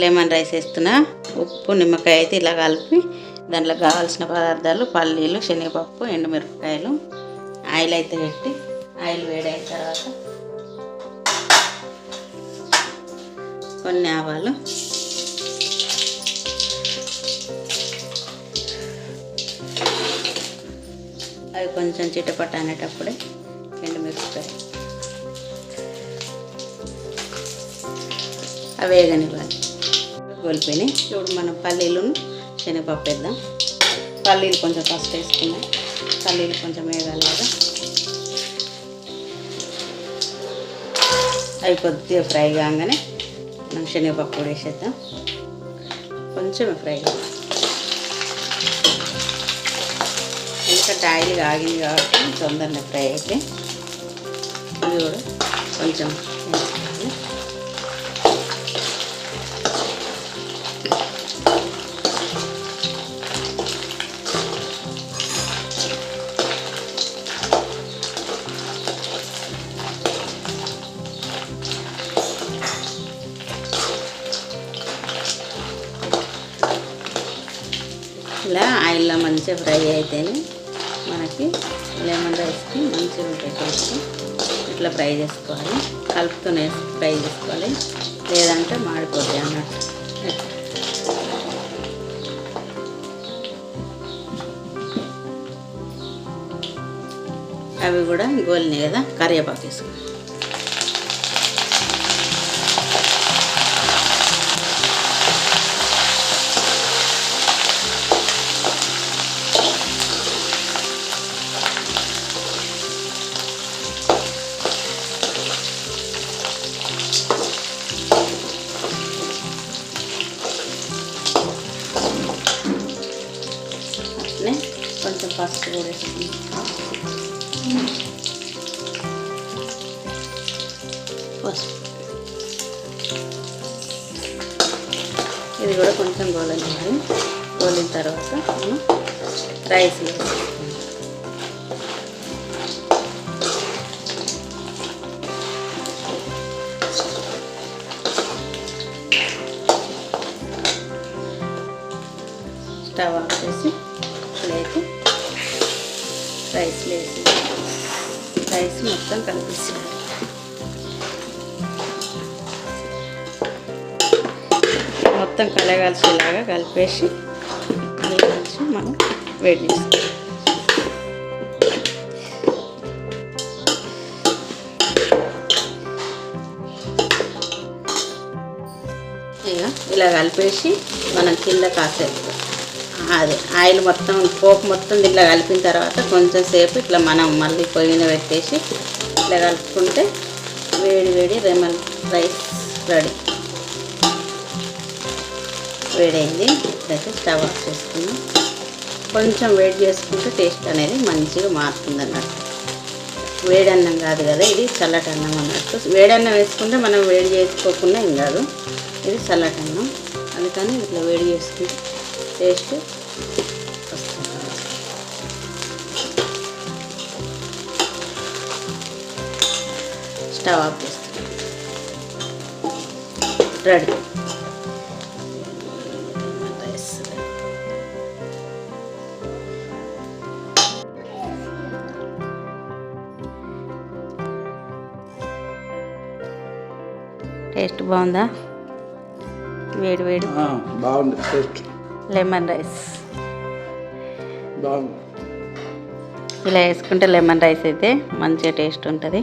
Lemon rice వేస్తున్నా. ఉప్పు నిమ్మకాయ అయితే ఇలా కలిపి దాంట్లో కావాల్సిన పదార్థాలు పల్లీలు శనగపప్పు ఎండుమిరపకాయలు ఆయిల్ అయితే పెట్టి ఆయిల్ వేడైన తర్వాత కొన్ని ఆవాలు. అవి కొంచెం చిటపట అనేటప్పుడే ఎండుమిరపకాయ అవి వేగనివ్వాలి. కోల్పోయినాయి ఇప్పుడు మనం పల్లీలను శనగపప్పు వేద్దాం. పల్లీలు కొంచెం ఫస్ట్ వేసుకున్నాం పల్లీలు కొంచెం వేగాలి కదా అవి కొద్దిగా ఫ్రై కాగానే మనం శనగపప్పు కూడా వేసేద్దాం. కొంచెం ఫ్రై కావాలి. ఎందుకంటే ఆయిల్ కాగింది కాబట్టి తొందరగా ఫ్రై అయితే. ఇది కూడా కొంచెం ఆయిల్లో మంచిగా ఫ్రై అయితేనే మనకి లెమన్ రైస్కి మంచిగా ఉంటాయి టేస్ట్ ఇట్లా ఫ్రై చేసుకోవాలి. కలుపుతూనే ఫ్రై చేసుకోవాలి. లేదంటే మాడిపోతాయి అన్నట్టు. అవి కూడా గోలినాయి కదా కరివేపాకు వేసుకోవాలి. పసుపు కూడా పసుపు ఇది కూడా కొంచెం గోలనివ్వాలి గోలిన తర్వాత మనం రైస్ స్టవ్ ఆఫ్ చేసి ప్లేట్ రైస్ వేసి రైస్ మొత్తం కలిపిస్తుంది మొత్తం కలగాల్సేలాగా కలిపేసి కలిపేసి మనం వేడి చేస్తాం. ఇలా కలిపేసి మనం కింద కాసేపు అదే ఆయిల్ మొత్తం పోపు మొత్తం ఇట్లా కలిపిన తర్వాత కొంచెం సేపు ఇట్లా మనం మళ్ళీ పొయ్యి పెట్టేసి ఇట్లా కలుపుకుంటే వేడి వేడి రెమల్ రైస్ రెడీ. వేడైంది. ఇట్లయితే స్టవ్ ఆఫ్ చేసుకున్నాం కొంచెం వేడి చేసుకుంటే టేస్ట్ అనేది మంచిగా మారుతుంది అన్నట్టు వేడి అన్నం కాదు కదా ఇది చల్లటి అన్నం అన్నట్టు. వేడన్నం వేసుకుంటే మనం వేడి చేసుకోకుండా ఏం కాదు. ఇది చల్లటి అన్నం. అందుకని ఇట్లా వేడి చేసుకుంటే టేస్ట్ వస్తుంది స్టవ్ ఆఫ్ చేస్తాం రెడీ. టేస్ట్ బాగుందా? వేడి వేడి. బాగుంది. టేస్ట్. లెమన్ రైస్ ఇలా వేసుకుంటే లెమన్ రైస్ అయితే మంచిగా టేస్ట్ ఉంటుంది.